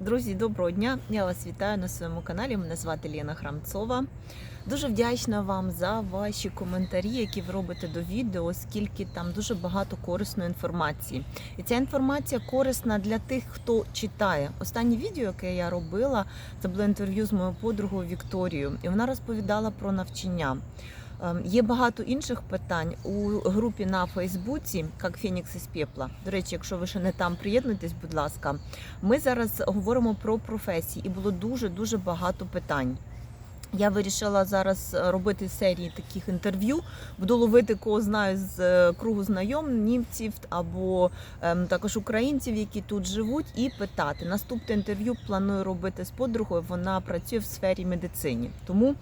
Друзі, доброго дня! Я вас вітаю на своєму каналі. Мене звати Лена Храмцова. Дуже вдячна вам за ваші коментарі, які ви робите до відео, оскільки там дуже багато корисної інформації. І ця інформація корисна для тих, хто читає. Останнє відео, яке я робила, це було інтерв'ю з моєю подругою Вікторією, і вона розповідала про навчання. Ем, Є багато інших питань у групі на Фейсбуці, як Фенікс із пепла. До речі, якщо ви ще не там, приєднуйтесь, будь ласка. Ми зараз говоримо про професії, і було дуже дуже багато питань. Я вирішила зараз робити серії таких інтерв'ю. Буду ловити кого знаю з е, кругу знайомців або ем, також українців, які тут живуть, і питати. Наступне інтерв'ю планую робити з подругою. Вона працює в сфері медицині. Тому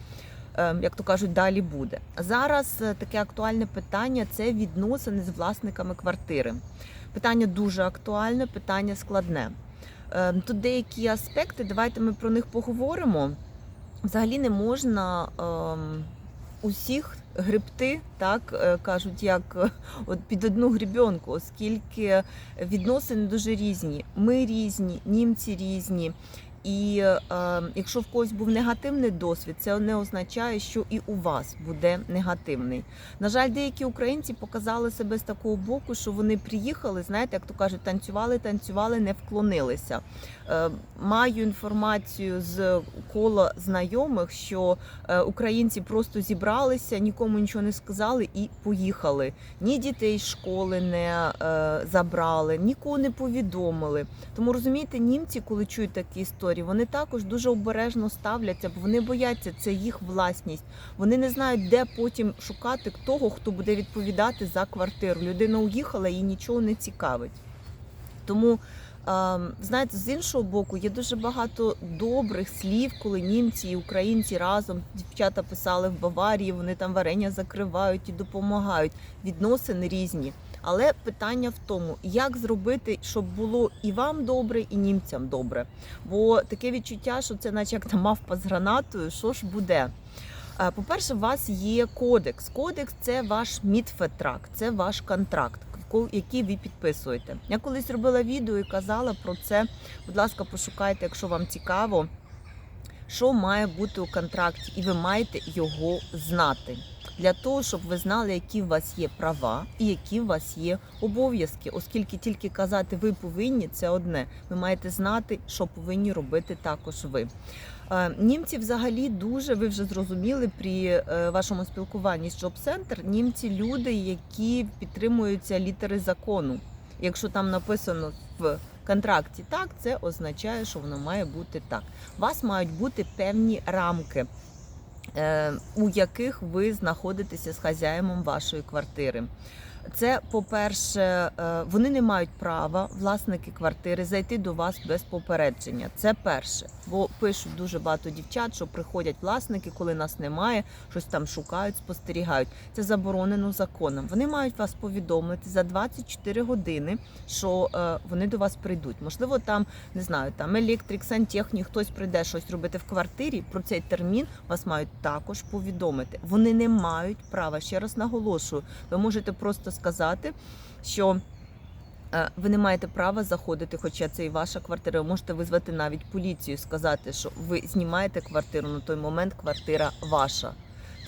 як то кажуть, далі буде. Зараз е, таке актуальне питання це відносини з власниками квартири. Питання дуже актуальне, питання складне. Ем, Тут деякі аспекти, давайте ми про них поговоримо. Взагалі не можна ем, усіх гребти, так е, кажуть, як е, от під одну грібенку, оскільки відносини дуже різні. Ми різні, німці різні. І е, якщо в когось був негативний досвід, це не означає, що і у вас буде негативний. На жаль, деякі українці показали себе з такого боку, що вони приїхали, знаєте, як то кажуть, танцювали, танцювали, не вклонилися. Е, маю інформацію з кола знайомих, що е, українці просто зібралися, нікому нічого не сказали і поїхали. Ні дітей з школи не е, забрали, нікого не повідомили. Тому розумієте, німці, коли чують такі історії, вони також дуже обережно ставляться, бо вони бояться, це їх власність. Вони не знають, де потім шукати того, хто буде відповідати за квартиру. Людина уїхала і нічого не цікавить. Тому Знаєте, з іншого боку, є дуже багато добрих слів, коли німці і українці разом дівчата писали в Баварії, вони там варення закривають і допомагають. Відносини різні. Але питання в тому, як зробити, щоб було і вам добре, і німцям добре. Бо таке відчуття, що це, наче як та мавпа з гранатою, що ж буде. Е, По-перше, у вас є кодекс. Кодекс це ваш мідфетрак, це ваш контракт, ко- який ви підписуєте. Я колись робила відео і казала про це. Будь ласка, пошукайте, якщо вам цікаво, що має бути у контракті, і ви маєте його знати. Для того, щоб ви знали, які у вас є права і які у вас є обов'язки, оскільки тільки казати ви повинні це одне. Ви маєте знати, що повинні робити також ви. Е, Німці взагалі дуже, ви вже зрозуміли при е, вашому спілкуванні з Center, німці люди, які підтримуються літери закону. Якщо там написано в контракті так, це означає, що воно має бути так. У вас мають бути певні рамки, у яких ви знаходитеся з хазяїном вашої квартири. Це, по-перше, е, вони не мають права, власники квартири, зайти до вас без попередження. Це перше. Бо пишуть дуже багато дівчат, що приходять власники, коли нас немає, щось там шукають, спостерігають. Це заборонено законом. Вони мають вас повідомити за 24 години, що е, вони до вас прийдуть. Можливо, там не знаю, там електрик, сантехнік, хтось прийде щось робити в квартирі. Про цей термін вас мають також повідомити. Вони не мають права. Ще раз наголошую, ви можете просто сказати, що. е, Ви не маєте права заходити, хоча це і ваша квартира. Ви можете визвати навіть поліцію, сказати, що ви знімаєте квартиру на той момент. Квартира ваша.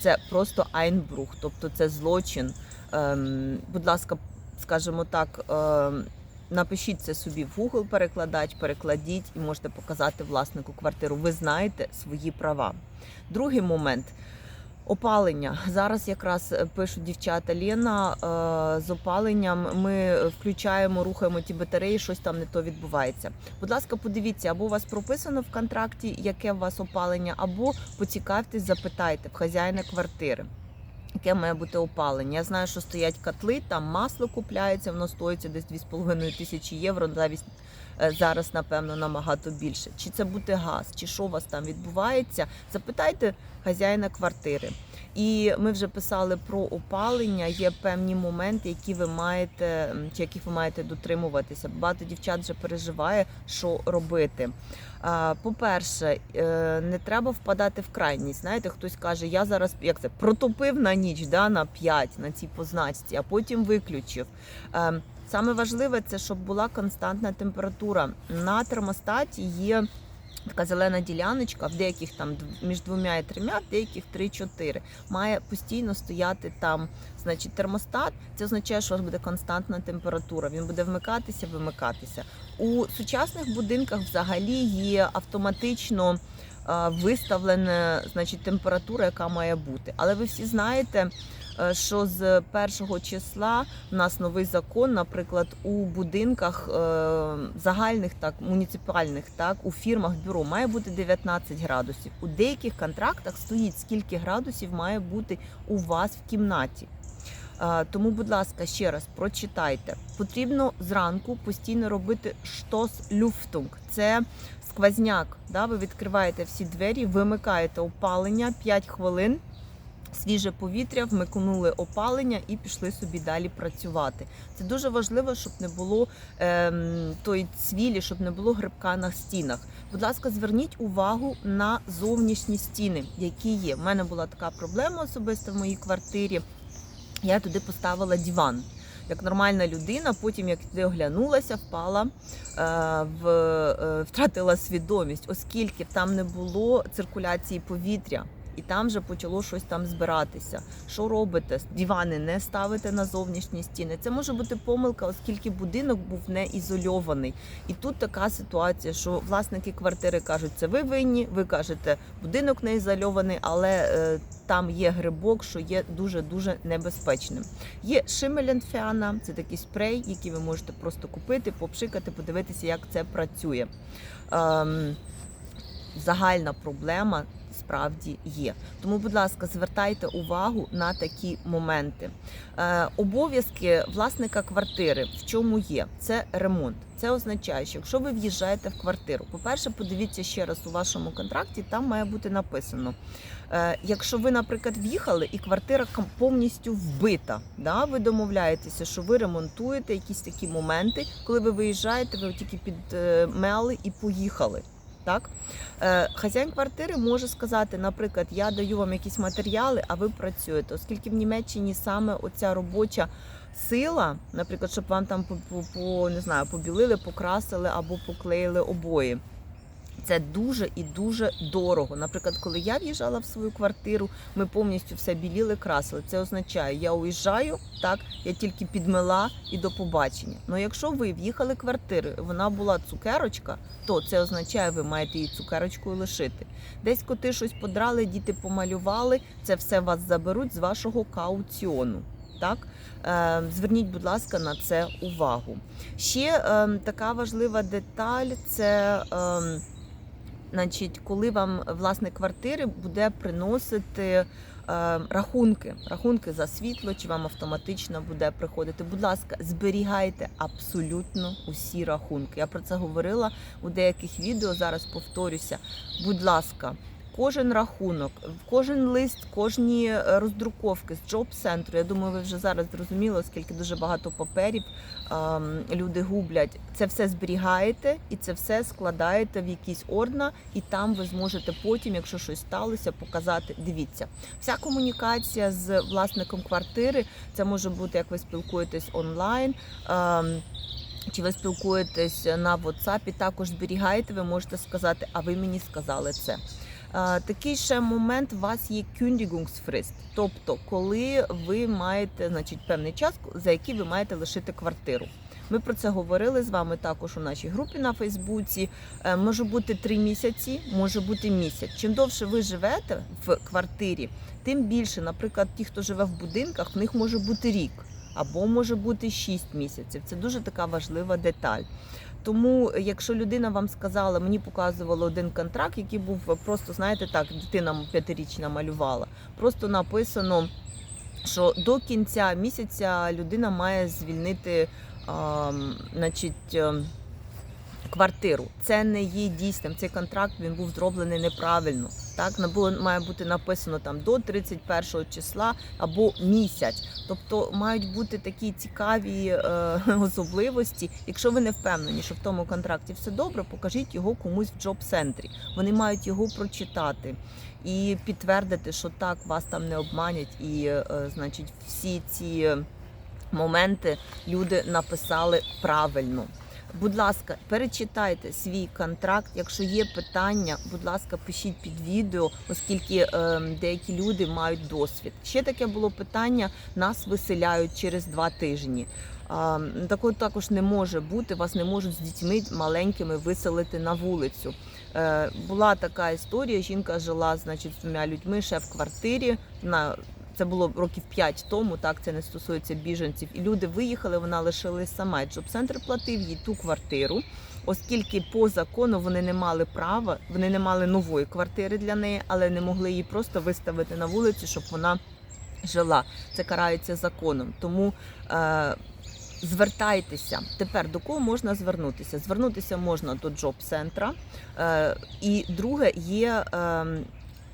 Це просто айнбрух, тобто це злочин. Ем, будь ласка, скажімо так, ем, напишіть це собі в Google перекладач, перекладіть і можете показати власнику квартиру. Ви знаєте свої права. Другий момент. Опалення зараз якраз е, пишуть дівчата Лена е, з опаленням. Ми включаємо, рухаємо ті батареї, щось там не то відбувається. Будь ласка, подивіться, або у вас прописано в контракті, яке у вас опалення, або поцікавтесь, запитайте в хазяїна квартири. Яке має бути опалення? Я знаю, що стоять котли, там масло купляється, воно стоїться десь 2,5 тисячі євро. Навіть зараз, напевно, набагато більше. Чи це буде газ, чи що у вас там відбувається? Запитайте хазяїна квартири. І ми вже писали про опалення. Є певні моменти, які ви маєте чи яких ви маєте дотримуватися. Багато дівчат вже переживає, що робити. По-перше, е, не треба впадати в крайність. Знаєте, хтось каже, я зараз як це протопив на ніч, да, на 5 на цій позначці, а потім виключив. Е, Саме важливе це, щоб була константна температура. На термостаті є така зелена діляночка, в деяких там між двома і трьома, в деяких 3-4. Має постійно стояти там, значить, термостат. Це означає, що у вас буде константна температура. Він буде вмикатися, вимикатися. У сучасних будинках взагалі є автоматично е, виставлена значить, температура, яка має бути. Але ви всі знаєте, що з першого числа у нас новий закон, наприклад, у будинках е, загальних, так муніципальних, так у фірмах бюро має бути 19 градусів. У деяких контрактах стоїть скільки градусів має бути у вас в кімнаті. Е, Тому, будь ласка, ще раз прочитайте. Потрібно зранку постійно робити штос люфтунг. Це сквозняк. Да? Ви відкриваєте всі двері, вимикаєте опалення 5 хвилин. Свіже повітря, вмикнули опалення і пішли собі далі працювати. Це дуже важливо, щоб не було ем, тої цвілі, щоб не було грибка на стінах. Будь ласка, зверніть увагу на зовнішні стіни, які є. У мене була така проблема особисто в моїй квартирі. Я туди поставила диван. Як нормальна людина, потім як туди оглянулася, впала, е, в, е, втратила свідомість, оскільки там не було циркуляції повітря. І там вже почало щось там збиратися. Що робите? Дивани не ставите на зовнішні стіни. Це може бути помилка, оскільки будинок був не ізольований. І тут така ситуація, що власники квартири кажуть, це ви винні. Ви кажете, будинок не ізольований, але е, там є грибок, що є дуже дуже небезпечним. Є шимеленфіана, це такий спрей, який ви можете просто купити, попшикати, подивитися, як це працює. Ем, загальна проблема справді є. Тому, будь ласка, звертайте увагу на такі моменти. Е, обов'язки власника квартири в чому є? Це ремонт. Це означає, що якщо ви в'їжджаєте в квартиру, по-перше, подивіться ще раз у вашому контракті, там має бути написано. Е, якщо ви, наприклад, в'їхали і квартира повністю вбита, да, ви домовляєтеся, що ви ремонтуєте якісь такі моменти, коли ви виїжджаєте, ви тільки підмели і поїхали. Так, Е, хазяїн квартири може сказати, наприклад, я даю вам якісь матеріали, а ви працюєте, оскільки в Німеччині саме оця робоча сила, наприклад, щоб вам там по, по, по не знаю, побілили, покрасили або поклеїли обої. Це дуже і дуже дорого. Наприклад, коли я в'їжджала в свою квартиру, ми повністю все біліли, красили. Це означає, я уїжджаю, так я тільки підмила і до побачення. Ну якщо ви в'їхали квартири, вона була цукерочка, то це означає, ви маєте її цукерочкою лишити. Десь коти щось подрали, діти помалювали. Це все вас заберуть з вашого кауціону. Так, е, зверніть, будь ласка, на це увагу. Ще е, така важлива деталь це. Е, Значить, коли вам власник квартири буде приносити е, рахунки, рахунки за світло, чи вам автоматично буде приходити. Будь ласка, зберігайте абсолютно усі рахунки. Я про це говорила у деяких відео. Зараз повторюся. Будь ласка, кожен рахунок, кожен лист, кожні е, роздруковки з джоб-центру. Я думаю, ви вже зараз зрозуміли, оскільки дуже багато паперів люди гублять. Це все зберігаєте і це все складаєте в якісь ордна, і там ви зможете потім, якщо щось сталося, показати. Дивіться, вся комунікація з власником квартири це може бути, як ви спілкуєтесь онлайн. Чи ви спілкуєтесь на WhatsApp, також зберігаєте, ви можете сказати, а ви мені сказали це. Е, Такий ще момент у вас є Kündigungsfrist, тобто коли ви маєте значить, певний час, за який ви маєте лишити квартиру. Ми про це говорили з вами також у нашій групі на Фейсбуці. Е, Може бути три місяці, може бути місяць. Чим довше ви живете в квартирі, тим більше, наприклад, ті, хто живе в будинках, в них може бути рік або може бути 6 місяців. Це дуже така важлива деталь. Тому, якщо людина вам сказала, мені показувало один контракт, який був просто, знаєте, так, дитина п'ятирічна малювала. Просто написано, що до кінця місяця людина має звільнити а, значить, ем, квартиру. Це не є дійсним. Цей контракт він був зроблений неправильно. Так, було має бути написано там до 31 числа або місяць. Тобто мають бути такі цікаві е, особливості. Якщо ви не впевнені, що в тому контракті все добре, покажіть його комусь в джоб-центрі. Вони мають його прочитати і підтвердити, що так вас там не обманять, і е, значить всі ці моменти люди написали правильно. Будь ласка, перечитайте свій контракт. Якщо є питання, будь ласка, пишіть під відео, оскільки е, деякі люди мають досвід. Ще таке було питання: нас виселяють через два тижні. А, Такого також не може бути. Вас не можуть з дітьми маленькими виселити на вулицю. Е, була така історія. Жінка жила, значить, з двома людьми ще в квартирі. На це було років 5 тому. Так це не стосується біженців. І люди виїхали. Вона лишилась сама. І Джоб-центр платив їй ту квартиру, оскільки по закону вони не мали права, вони не мали нової квартири для неї, але не могли її просто виставити на вулицю, щоб вона жила. Це карається законом. Тому. Е, Звертайтеся тепер до кого можна звернутися? Звернутися можна до джоб-центра. Е, і друге є.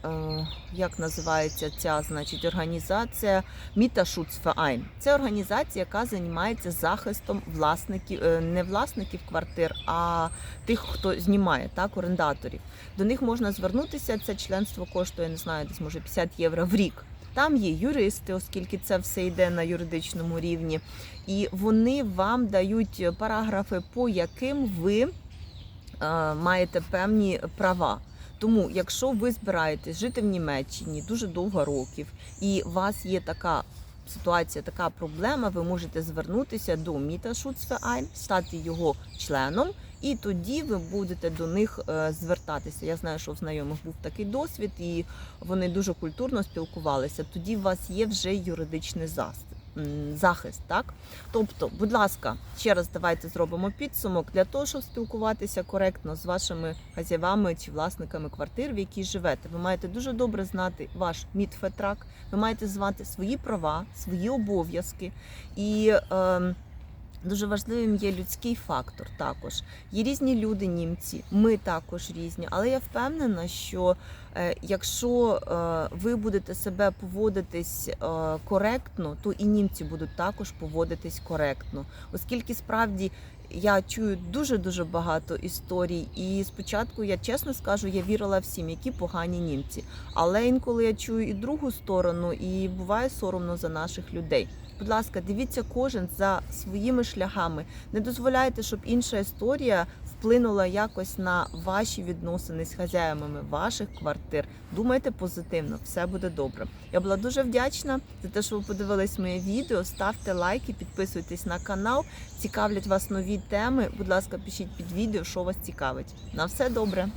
Е, як називається ця значить організація Міташуцфеайн. Це організація, яка займається захистом власників, е, не власників квартир, а тих, хто знімає так, орендаторів. До них можна звернутися. Це членство коштує, не знаю, десь може 50 євро в рік. Там є юристи, оскільки це все йде на юридичному рівні, і вони вам дають параграфи, по яким ви е, маєте певні права. Тому, якщо ви збираєтесь жити в Німеччині дуже довго років, і у вас є така ситуація, така проблема, ви можете звернутися до Міта Шуцфеайн, стати його членом, і тоді ви будете до них е, звертатися. Я знаю, що в знайомих був такий досвід, і вони дуже культурно спілкувалися. Тоді у вас є вже юридичний зас- м, захист. Так, тобто, будь ласка, ще раз давайте зробимо підсумок для того, щоб спілкуватися коректно з вашими хазявами чи власниками квартир, в якій живете. Ви маєте дуже добре знати ваш мідфетрак, ви маєте звати свої права, свої обов'язки і. Е, Дуже важливим є людський фактор також. Є різні люди, німці, ми також різні, але я впевнена, що е, якщо е, ви будете себе поводитись е, коректно, то і німці будуть також поводитись коректно, оскільки справді. Я чую дуже дуже багато історій, і спочатку я чесно скажу, я вірила всім, які погані німці. Але інколи я чую і другу сторону, і буває соромно за наших людей. Будь ласка, дивіться кожен за своїми шляхами. Не дозволяйте, щоб інша історія вплинула якось на ваші відносини з хазяївами ваших квартир. Думайте позитивно, все буде добре. Я була дуже вдячна за те, що ви подивились моє відео. Ставте лайки, підписуйтесь на канал. Цікавлять вас нові теми. Будь ласка, пишіть під відео, що вас цікавить. На все добре.